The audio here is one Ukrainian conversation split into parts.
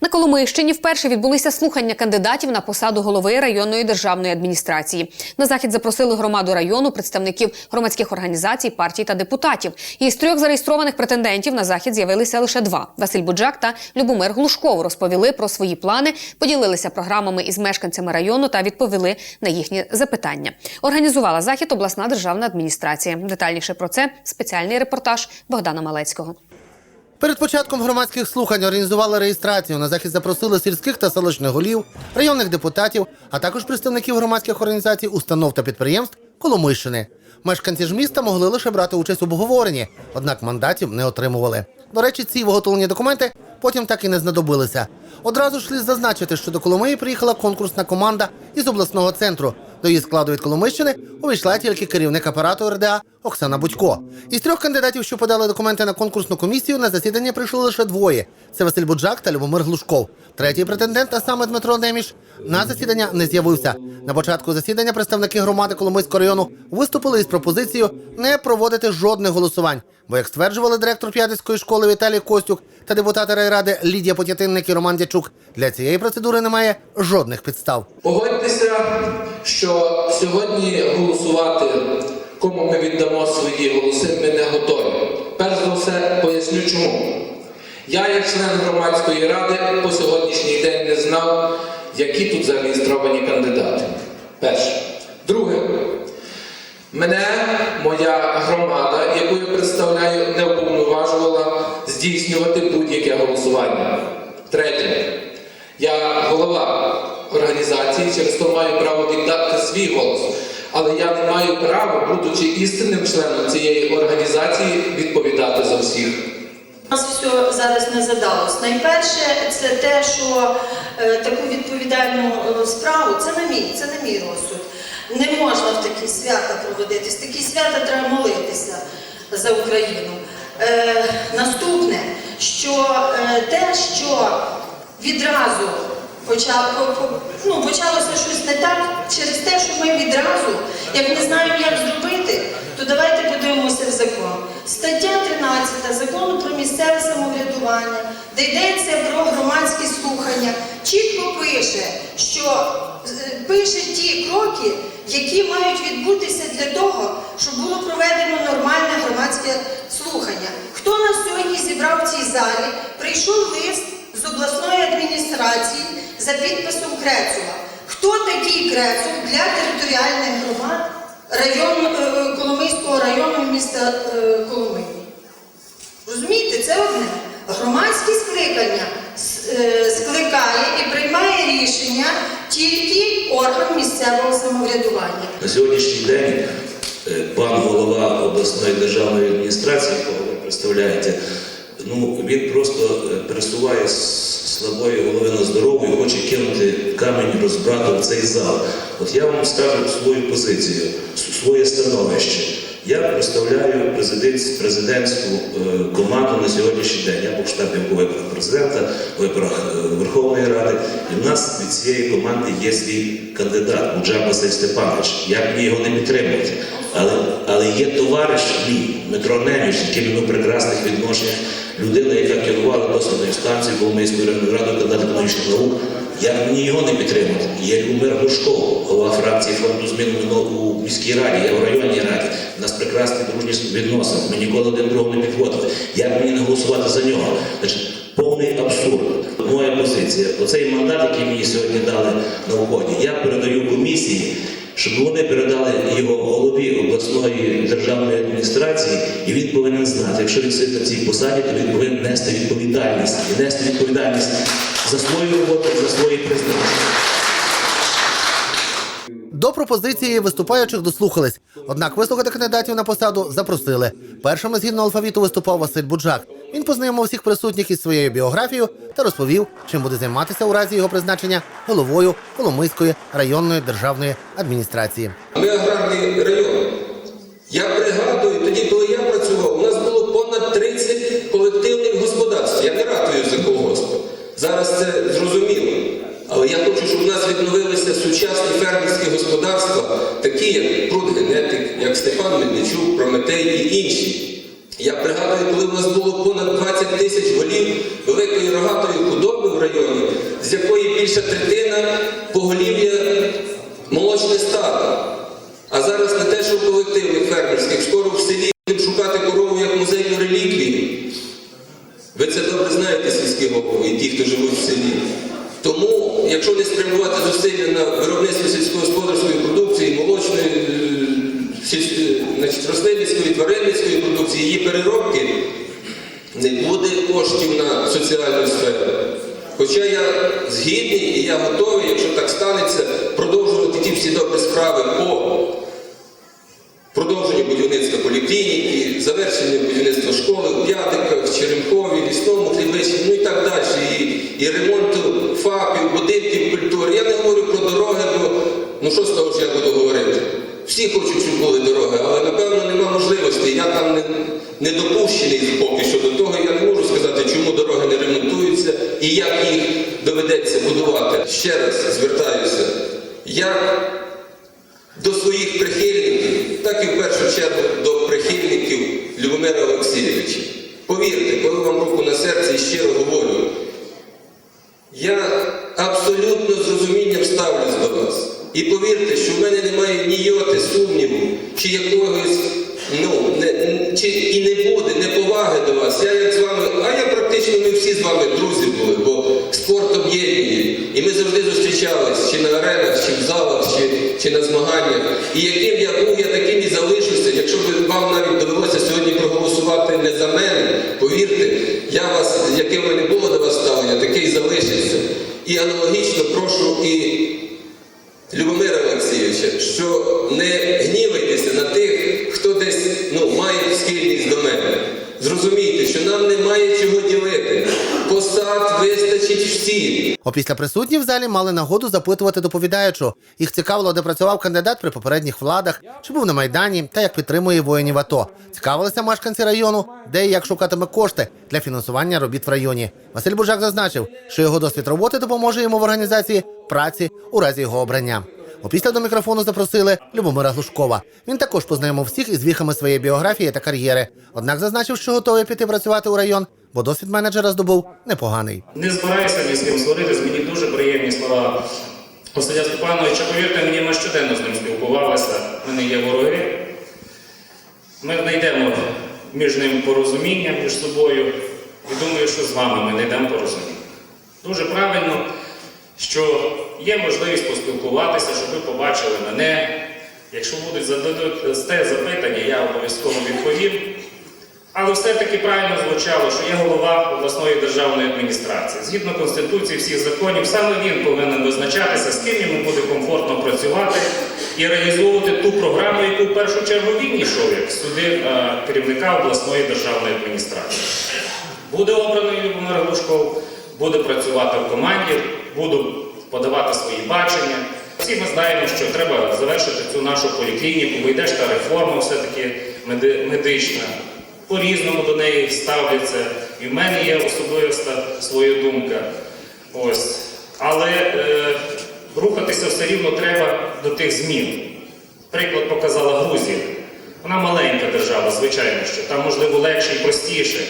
На Коломийщині вперше відбулися слухання кандидатів на посаду голови районної державної адміністрації. На захід запросили громаду району, представників громадських організацій, партій та депутатів. Із трьох зареєстрованих претендентів на захід з'явилися лише два: Василь Буджак та Любомир Глушков розповіли про свої плани, поділилися програмами із мешканцями району та відповіли на їхні запитання. Організувала захід обласна державна адміністрація. Детальніше про це спеціальний репортаж Богдана Малецького. Перед початком громадських слухань організували реєстрацію. На захід запросили сільських та селищних голів, районних депутатів, а також представників громадських організацій, установ та підприємств Коломийщини. Мешканці ж міста могли лише брати участь у обговоренні, однак мандатів не отримували. До речі, ці виготовлені документи потім так і не знадобилися. Одразу ж слід зазначити, що до Коломиї приїхала конкурсна команда із обласного центру. До її складу від Коломийщини увійшла тільки керівник апарату РДА Оксана Будько. Із трьох кандидатів, що подали документи на конкурсну комісію, на засідання прийшли лише двоє: це Василь Буджак та Любомир Глушков. Третій претендент, а саме Дмитро Неміш, на засідання не з'явився. На початку засідання представники громади Коломийського району виступили із пропозицією не проводити жодних голосувань. Бо, як стверджували директор П'ятицької школи Віталій Костюк та депутати райради Лідія Потятинник і Роман Дячук, для цієї процедури немає жодних підстав. Погодьтеся, що сьогодні голосувати, кому ми віддамо свої голоси, ми не готові. Перш за все, поясню чому. Я, як член громадської ради, по сьогоднішній день не знав, які тут зареєстровані кандидати. Перше. Друге, мене моя громада, яку я представляю, не уповноважувала здійснювати будь-яке голосування. Третє. Я голова організації, через то маю право віддати свій голос. Але я не маю права, будучи істинним членом цієї організації, відповідати за всіх. Нас все зараз не задалось. Найперше, це те, що е, таку відповідальну е, справу, це на мій, це на мій розсуд. Не можна в такі свята проводити. З такі свята треба молитися за Україну. Е, наступне, що е, те, що відразу почав, по- по- ну, почалося щось не так через те, що ми відразу, як не знаємо, як зробити, то давайте подивимося в закон. Стаття 13 закону про місцеве самоврядування, де йдеться про громадські слухання, чітко пише, що е, пише ті кроки, які мають відбутися для того, щоб було проведено нормальне громадське слухання. Хто нас сьогодні зібрав в цій залі? Прийшов лист з обласної адміністрації за підписом Крецула. Хто такий Крецул для територіальних громад району, е, Коломийського району міста е, Розумієте, це одне. Громадське скликання е, скликає і приймає рішення тільки орган місцевого самоврядування. На сьогоднішній день е, пан голова обласної державної адміністрації, якого ви представляєте, ну він просто е, пересуває с- слабої голови на здорову і хоче кинути камінь розбрату в цей зал. От я вам скажу свою позицію, своє становище. Я представляю президент- президентську е, команду на сьогоднішній день. Я був штабним по виборах президента, виборах е, Верховної Ради. І в нас від цієї команди є свій кандидат Буджак Василь Степанович. Як мені його не підтримувати? Але, але є товариш мій Дмитро Неміч, з яким ми прекрасних відношеннях, людина, яка керувала дослідною станцією Коломийської районної ради, кандидат економічних наук. Як мені його не підтримати? Є Любомир Глушков, голова фракції фронту змін у міській раді, я в районній раді. У нас прекрасні дружні відносини. Ми ніколи один другого не підводили. Як мені не голосувати за нього? Значить, повний абсурд. Моя позиція. Оцей мандат, який мені сьогодні дали на уході, я передаю комісії, щоб вони передали його голові обласної державної адміністрації, і він повинен знати, якщо він сидить на цій посаді, то він повинен нести відповідальність і нести відповідальність за свою роботу, за свої призначення. До пропозиції виступаючих дослухались. Однак вислухати кандидатів на посаду запросили. Першими згідно алфавіту виступав Василь Буджак. Він познайомив всіх присутніх із своєю біографією та розповів, чим буде займатися у разі його призначення головою Коломийської районної державної адміністрації. Ми аграрний район. Я пригадую, тоді, коли я працював, у нас було понад 30 колективних господарств. Я не ратую за колгосп. Зараз це зрозуміло. Але я хочу, щоб у нас відновилися сучасні фермерські господарства, такі як Пруд Генетик, як Степан Медничук, Прометей і інші. Я пригадую, коли в нас було понад 20 тисяч голів великої рогатої худоби в районі, з якої більша третина поголів'я молочне стадо. А зараз не те, що в колективних фермерських, скоро в селі будемо шукати корову як музейну реліквію. Ви це добре знаєте, сільські голови, ті, хто живуть в селі. Тому, якщо не спрямувати зусилля на виробництво сільськогосподарської продукції, молочної, е, значить, рослинницької, тваринницької її переробки, не буде коштів на соціальну сферу. Хоча я згідний і я готовий, якщо так станеться, продовжувати ті всі добрі справи по продовженню будівництва поліклініки, завершення будівництва школи в П'ятиках, Черемкові, Лісному, Хлібичі, ну і так далі. І, і ремонту ФАПів, будинків культури. Я не говорю про дороги, бо ну що з того, що я буду говорити? Всі хочуть, щоб були дороги, але напевно нема можливості. Я там не, не допущений поки що до того. Я не можу сказати, чому дороги не ремонтуються і як їх доведеться будувати. Ще раз звертаюся. Як до своїх прихильників, так і в першу чергу до прихильників Любомира Олексійовича. Повірте, коли вам руку на серце і щиро говорю, я абсолютно з розумінням ставлюсь до вас. І повірте, що в мене немає ні йоти сумніву, чи якогось, ну, не, чи і не буде неповаги до вас. Я як з вами, а я практично ми всі з вами друзі були, бо спорт об'єднує. І ми завжди зустрічались чи на аренах, чи в залах, чи, чи на змаганнях. І яким я був, я таким і залишуся. Якщо б вам навіть довелося сьогодні проголосувати не за мене, повірте, я вас, яке в мене було до вас ставлення, таке і залишиться. І аналогічно прошу і Любомира Олексійовича, що не гнівайтеся на тих, хто десь ну, має схильність до мене. Зрозумійте, що нам немає чого ділити. Посад вистачить всім. Опісля присутні в залі мали нагоду запитувати доповідаючу. Їх цікавило, де працював кандидат при попередніх владах, чи був на майдані та як підтримує воїнів АТО. Цікавилися мешканці району, де і як шукатиме кошти для фінансування робіт в районі. Василь Бужак зазначив, що його досвід роботи допоможе йому в організації праці у разі його обрання. Опісля до мікрофону запросили Любомира Глушкова. Він також познайомив всіх із віхами своєї біографії та кар'єри. Однак зазначив, що готовий піти працювати у район, бо досвід менеджера здобув непоганий. Не збираюся ні з ким сваритись, мені дуже приємні слова Василя Степановича. Повірте мені, ми щоденно з ним спілкувалися, ми не є вороги. Ми знайдемо між ним порозуміння між собою і думаю, що з вами ми знайдемо порозуміння. Дуже правильно, що є можливість поспілкуватися, щоб ви побачили мене. Якщо будуть зададуть запитання, я обов'язково відповім. Але все-таки правильно звучало, що я голова обласної державної адміністрації. Згідно Конституції, всіх законів, саме він повинен визначатися, з ким йому буде комфортно працювати і реалізовувати ту програму, яку в першу чергу він йшов, як сюди е, керівника обласної державної адміністрації. Буде обраний Любомир Глушков, буде працювати в команді, буду подавати свої бачення. Всі ми знаємо, що треба завершити цю нашу поліклініку, бо йде ж та реформа все-таки меди- медична. По-різному до неї ставляться. І в мене є особиста своя думка. Ось. Але е, рухатися все рівно треба до тих змін. Приклад показала Грузія. Вона маленька держава, звичайно, що там, можливо, легше і простіше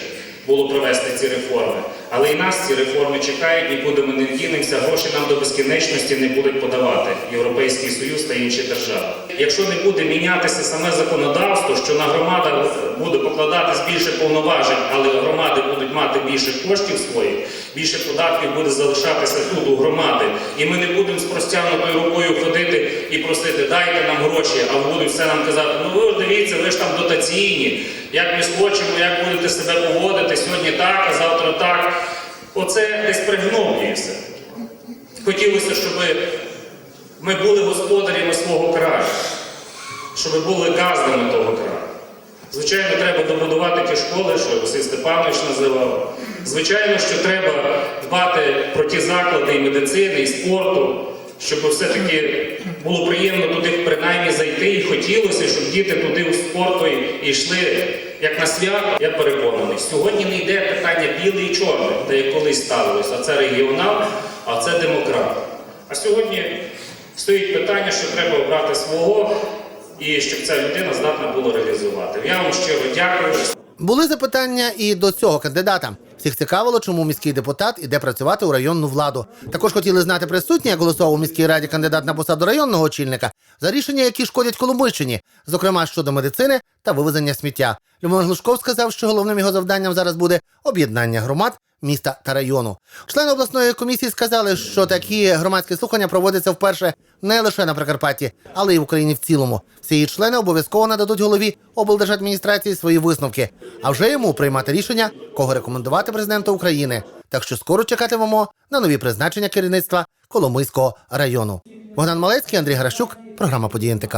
було провести ці реформи. Але і нас ці реформи чекають, нікуди ми не дінемося, гроші нам до безкінечності не будуть подавати Європейський Союз та інші держави. Якщо не буде мінятися саме законодавство, що на громадах буде покладатись більше повноважень, але громади будуть мати більше коштів своїх, більше податків буде залишатися тут у громади, і ми не будемо з простягнутою рукою ходити і просити, дайте нам гроші, а будуть все нам казати, ну ви дивіться, ви ж там дотаційні, як ми схочемо, як будете себе поводити, сьогодні так, а завтра так. Оце десь пригноблюється. Хотілося, щоб ми були господарями свого краю, щоб були газдами того краю. Звичайно, треба добудувати ті школи, що Василь Степанович називав. Звичайно, що треба дбати про ті заклади і медицини, і спорту, щоб все-таки було приємно туди принаймні зайти і хотілося, щоб діти туди у спорту йшли як на свято. Я переконаний, сьогодні не йде питання білий і чорний, де як колись ставилось, а це регіонал, а це демократ. А сьогодні стоїть питання, що треба обрати свого і щоб ця людина здатна була реалізувати. Я вам щиро дякую. Були запитання і до цього кандидата. Всіх цікавило, чому міський депутат іде працювати у районну владу. Також хотіли знати присутні, як голосував у міській раді кандидат на посаду районного очільника за рішення, які шкодять Коломийщині, зокрема щодо медицини та вивезення сміття. Любомир Глушков сказав, що головним його завданням зараз буде об'єднання громад. Міста та району члени обласної комісії сказали, що такі громадські слухання проводяться вперше не лише на Прикарпатті, але й в Україні в цілому. Всі її члени обов'язково нададуть голові облдержадміністрації свої висновки, а вже йому приймати рішення, кого рекомендувати президенту України. Так що скоро чекатимемо на нові призначення керівництва Коломийського району. Богдан Малецький, Андрій Гаращук, програма «Події НТК».